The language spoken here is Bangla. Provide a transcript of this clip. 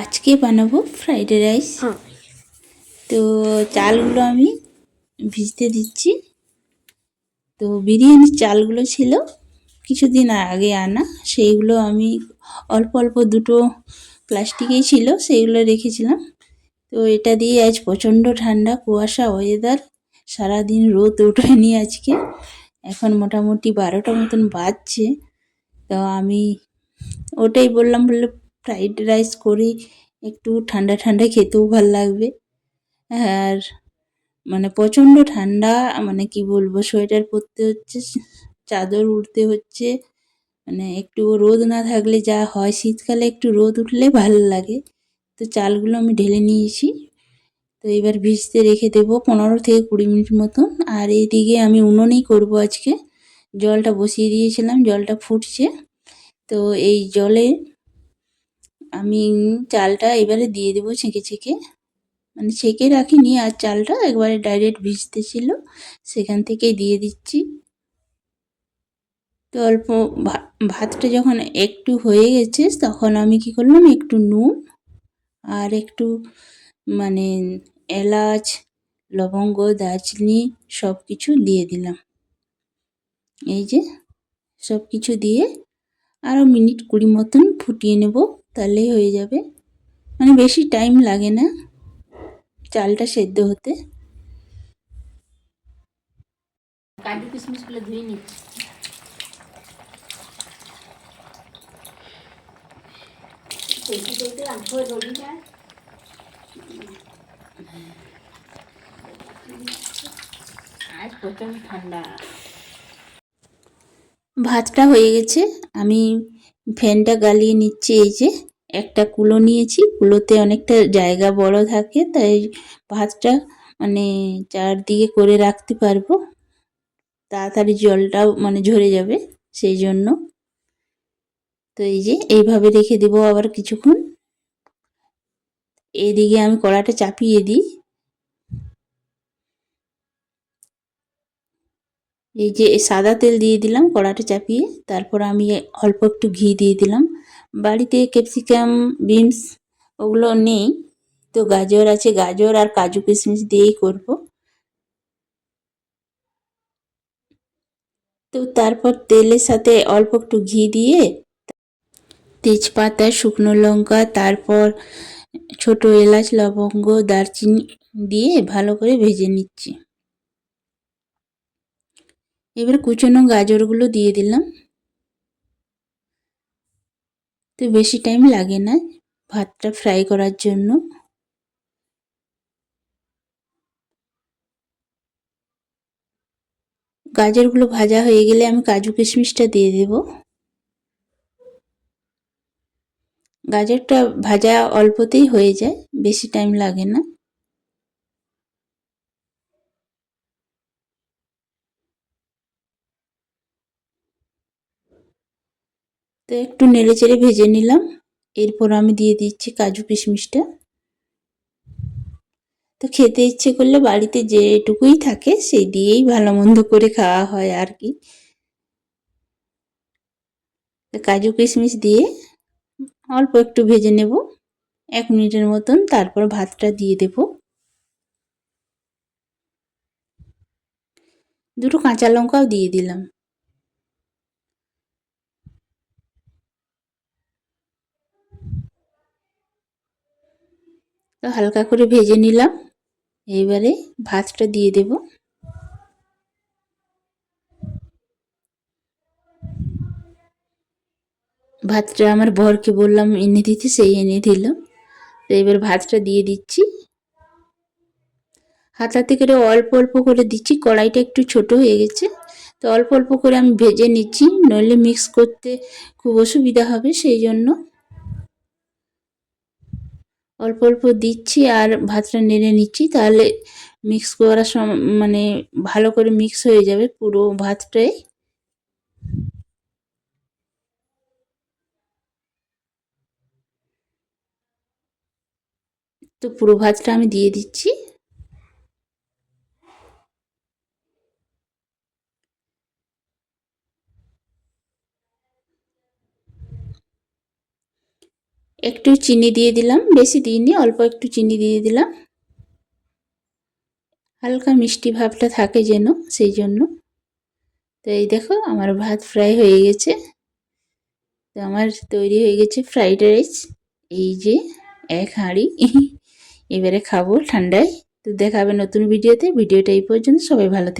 আজকে বানাবো ফ্রাইড রাইস হ্যাঁ। তো চালগুলো আমি ভিজতে দিচ্ছি। তো বিরিয়ানির চালগুলো ছিল কিছুদিন আগে আনা সেইগুলো আমি অল্প অল্প দুটো প্লাস্টিকেই ছিল সেইগুলো রেখেছিলাম। তো এটা দিয়ে আজ প্রচণ্ড ঠান্ডা কুয়াশা ওয়েদার সারাদিন রোদ ওঠেনি আজকে। এখন মোটামুটি বারোটা মতন বাজছে। তো আমি ওটাই বললাম বললে ফ্রাইড রাইস করি, একটু ঠান্ডা ঠান্ডা খেতেও ভালো লাগবে। আর মানে প্রচণ্ড ঠান্ডা মানে কি বলব, সোয়েটার পরতে হচ্ছে, চাদর উড়তে হচ্ছে মানে একটু রোদ না থাকলে যা হয়, শীতকালে একটু রোদ উঠলে ভালো লাগে। তো চালগুলো আমি ঢেলে নিয়েছি। তো এবার ভিজতে রেখে দেবো পনেরো থেকে কুড়ি মিনিট মতন। আর এইদিকে আমি উনুনেই করব আজকে। জলটা বসিয়ে দিয়েছিলাম, জলটা ফুটছে। তো এই জলে আমি চালটা এবারে দিয়ে দেবো ছেঁকে ছেঁকে। মানে ছেঁকে রাখিনি, আর চালটা একবারে ডাইরেক্ট ভিজতে ছিল, সেখান থেকেই দিয়ে দিচ্ছি। তো অল্প ভাতটা যখন একটু হয়ে গেছে, তখন আমি কি করলাম, একটু নুন আর একটু মানে এলাচ, লবঙ্গ, দারচিনি সব কিছু দিয়ে দিলাম। এই যে সব কিছু দিয়ে আরও মিনিট কুড়ি মতন ফুটিয়ে নেব। তাহলেই হয়ে যাবে। মানে বেশি টাইম লাগে না চালটা সেদ্ধ হতে। কাজু কিশমিশগুলো ধুয়ে নিচ্ছি আজ প্রচণ্ড ঠান্ডা। ভাতটা হয়ে গেছে। আমি ফ্যানটা গালিয়ে নিচ্ছি, এই যে একটা কুলো নিয়েছি। কুলোতে অনেকটা জায়গা বড় থাকে, তাই ভাতটা মানে চারদিকে করে রাখতে পারব। তাড়াতাড়ি জলটাও মানে ঝরে যাবে সেই জন্য তো এই যে এইভাবে রেখে দেবো আবার কিছুক্ষণ। এইদিকে আমি কড়াটা চাপিয়ে দিই। এই যে সাদা তেল দিয়ে দিলাম কড়াটা চাপিয়ে তারপর আমি অল্প একটু ঘি দিয়ে দিলাম। বাড়িতে ক্যাপসিকাম, বিনস ওগুলো নেই, তো গাজর আছে, গাজর আর কাজু কিশমিশ দিয়েই করব। তো তারপর তেলের সাথে অল্প একটু ঘি দিয়ে তেজপাতা, শুকনো লঙ্কা, তারপর ছোট এলাচ, লবঙ্গ, দারচিনি দিয়ে ভালো করে ভেজে নিচ্ছি। এবার কুচনো গাজরগুলো দিয়ে দিলাম। তো বেশি টাইম লাগে না ভাতটা ফ্রাই করার জন্য। গাজরগুলো ভাজা হয়ে গেলে আমি কাজু কিশমিশটা দিয়ে দেব। গাজরটা ভাজা অল্পতেই হয়ে যায়, বেশি টাইম লাগে না। তো একটু নেড়ে চেড়ে ভেজে নিলাম। এরপর আমি দিয়ে দিচ্ছি কাজু কিশমিশটা। তো খেতে ইচ্ছে করলে বাড়িতে যেটুকুই থাকে, সেই দিয়েই ভালো মন্দ করে খাওয়া হয় আর কি। কাজু কিশমিশ দিয়ে অল্প একটু ভেজে নেব। এক মিনিটের মতন তারপর ভাতটা দিয়ে দেব। দুটো কাঁচা লঙ্কাও দিয়ে দিলাম। হালকা করে ভেজে নিলাম। এইবারে ভাতটা দিয়ে দেব। ভাতটা আমার বরকে বললাম, এনে দিতে। সেই এনে দিল। তো এবার ভাতটা দিয়ে দিচ্ছি। হাতাতে করে অল্প অল্প করে দিচ্ছি। কড়াইটা একটু ছোট হয়ে গেছে। তো অল্প অল্প করে আমি ভেজে নিচ্ছি। নইলে মিক্স করতে খুব অসুবিধা হবে, সেই জন্য অল্প অল্প দিচ্ছি আর ভাতটা নেড়ে নিচ্ছি, তাহলে মিক্স করার সময় মানে ভালো করে মিক্স হয়ে যাবে পুরো ভাতটাই। তো পুরো ভাতটা আমি দিয়ে দিচ্ছি। একটু চিনি দিয়ে দিলাম, বেশি দিইনি, অল্প একটু চিনি দিয়ে দিলাম। হালকা মিষ্টি ভাবটা থাকে যেন, সেই জন্য। তো এই দেখো, আমার ভাত ফ্রাই হয়ে গেছে। তো আমার তৈরি হয়ে গেছে ফ্রাইড রাইস এই যে এক হাঁড়ি। এবারে খাব ঠান্ডায়। তো দেখাবে নতুন ভিডিওতে ভিডিওটা এই পর্যন্ত। সবাই ভালো থেকে।